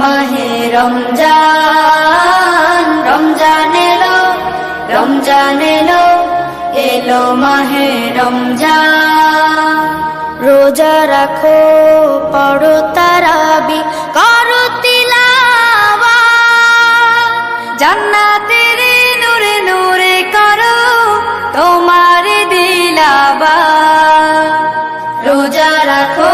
মাহে রমজান রমজান এলো রমজান এলো এলো মাহে রমজান। রোজা রাখো, পড়ো তারাবি, করো করো তোমার রোজা রাখো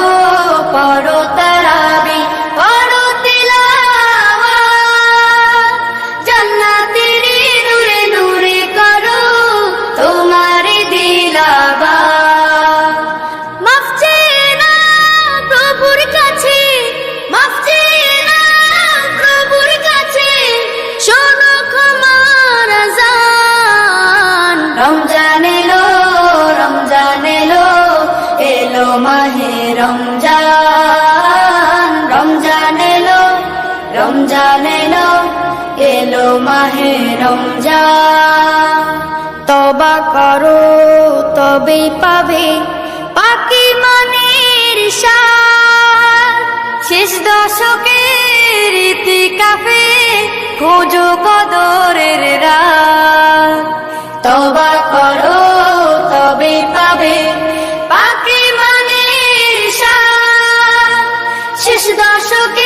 রমজান এলো এলো মাহে রমজান। তবা করো তবে পাবে পাকি মানের শেষ দশকের ইতিকাফে খোঁজো কদরের রাত। তবা করো তবে পাবে পাকি মানের শেষ দশকের